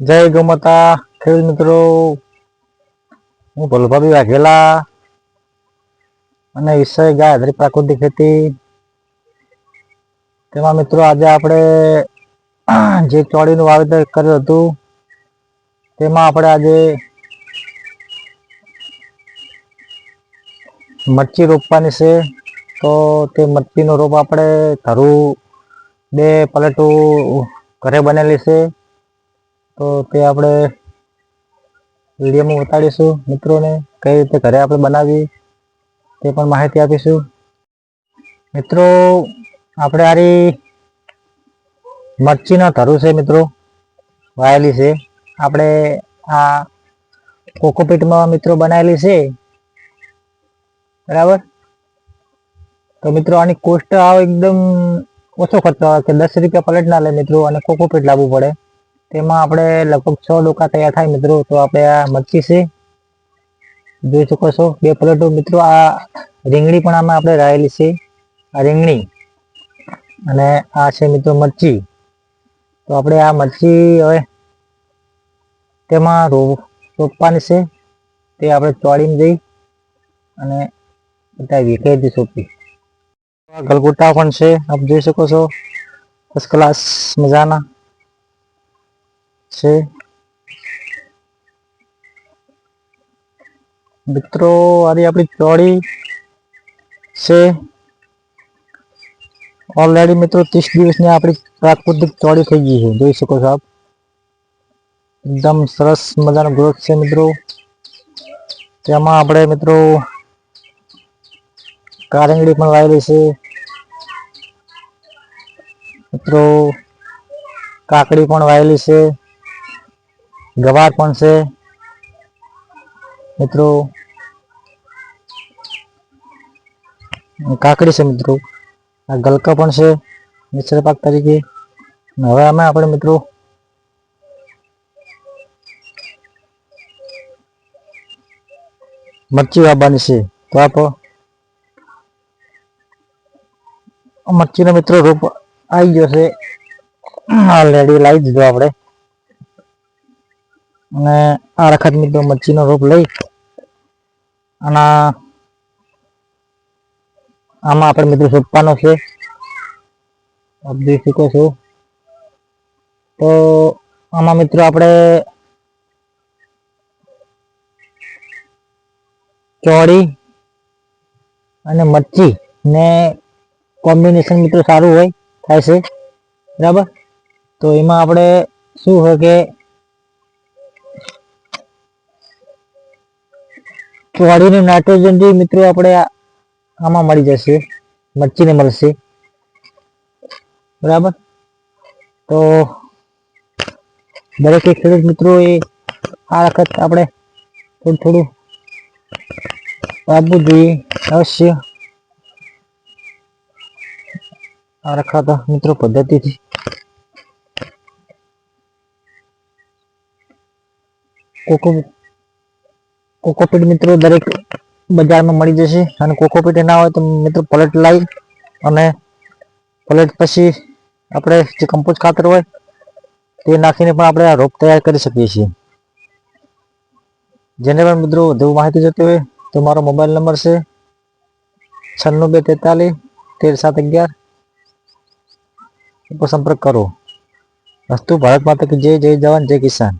જય ગૌમાતા. ખેડૂત મિત્રો, હું ભલભાભી વાઘેલા અને વિષય ગાય આધારિત પ્રાકૃતિક ખેતી. તેમાં મિત્રો આજે આપણે જે ચોળીનું વાવેતર કર્યું હતું, તેમાં આપણે આજે મરચી રોપવાની છે. તો તે મરચીનો રોપ આપણે ધરું બે પલટું ઘરે બનેલી છે. તો તે આપણે વિડીયોમાં બતાડીશું મિત્રોને કઈ રીતે ઘરે આપણે બનાવી તે પણ માહિતી આપીશું. મિત્રો, આપણે આરી મરચીના ધરું છે મિત્રો, વાયેલી છે. આપણે આ કોકોપીટમાં મિત્રો બનાવેલી છે. બરાબર? તો મિત્રો, આની કોસ્ટ આવે એકદમ ઓછો ખર્ચો આવે કે દસ રૂપિયા પલેટ ના લે મિત્રો, અને કોકોપીટ લાવવું પડે. તેમાં આપણે લગભગ છ ડોકા તૈયાર થાય મિત્રો, તો આપણે આ મરચી છે, જોઈ શકો છો. બે પ્લેટો મિત્રો, આ રીંગણી પણ આમાં આપણે રાયેલી છે, આ રીંગણી અને આ છે મિત્રો મરચી. તો આપણે આ મરચી હવે તેમાં રોપ, રોપવાની છે, તે આપણે ચોળીને જઈ અને બતાવીએ કઈ રીતે સોંપી. ગલગોટા પણ છે, આપ જોઈ શકો છો ફર્સ્ટ ક્લાસ મજાના. છે મિત્રો આજે આપણી ચોળી છે ઓલરેડી મિત્રો ત્રીસ દિવસની આપણી પ્રાકૃતિક ચોળી થઈ ગઈ છે, જોઈ શકો છો આપ। એકદમ સરસ મજાનો ગ્રોથ છે મિત્રો તેમાં આપણે મિત્રો કારંગડી પણ વાવેલી છે। મિત્રો કાકડી પણ વાવેલી છે। ગવાર પણ છે મિત્રો કાકડી છે મિત્રો આ ગલકા પણ છે મિશ્ર પાક તરીકે અને હવે આમાં આપણે મિત્રો મરચી વાવવાની છે. તો આપ. મરચીનો મિત્રો રોપ આવી ગયો છે. ઓલરેડી લાવી દીધો આપણે. અને આ વખત મિત્રો મચ્છીનો રોપ લઈ અને આમાં આપણે મિત્રો સોંપવાનો છે. આપ જોઈ શકો છો. તો આમાં મિત્રો આપણે ચોળી અને મચ્છી ને કોમ્બિનેશન મિત્રો સારું હોય, થાય છે. બરાબર? તો એમાં આપણે શું હોય કે વાડીનું નાઇટ્રોજન જે મિત્રો આપણે આમાં મળી જશે. મરચીને મળશે બરાબર? તો દરેક ખેડૂત મિત્રો એ આ વખત આપણે થોડું થોડું આપવું જોઈએ. અવશ્ય. આ રખાતા મિત્રો પદ્ધતિથી. કોકો કોકોપીટ મિત્રો દરેક બજારમાં મળી જશે. અને કોકોપીટ ના હોય તો મિત્રો પલેટ લાવી અને પલેટ પછી આપણે જે કમ્પોઝ ખાતર હોય તે નાખીને પણ આપણે આ રોપ તૈયાર કરી શકીએ છીએ. જેને પણ મિત્રો વધુ માહિતી જોતી હોય તો મારો મોબાઈલ નંબર છે છન્નું બે તેતાલીસ તેર સાત અગિયાર. ઉપર સંપર્ક કરો. વસ્તુ ભારત માતા કે જય જય જવાન, જય કિસાન.